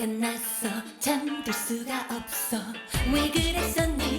끝났어. 잠들 수가 없어. 왜 그랬었니?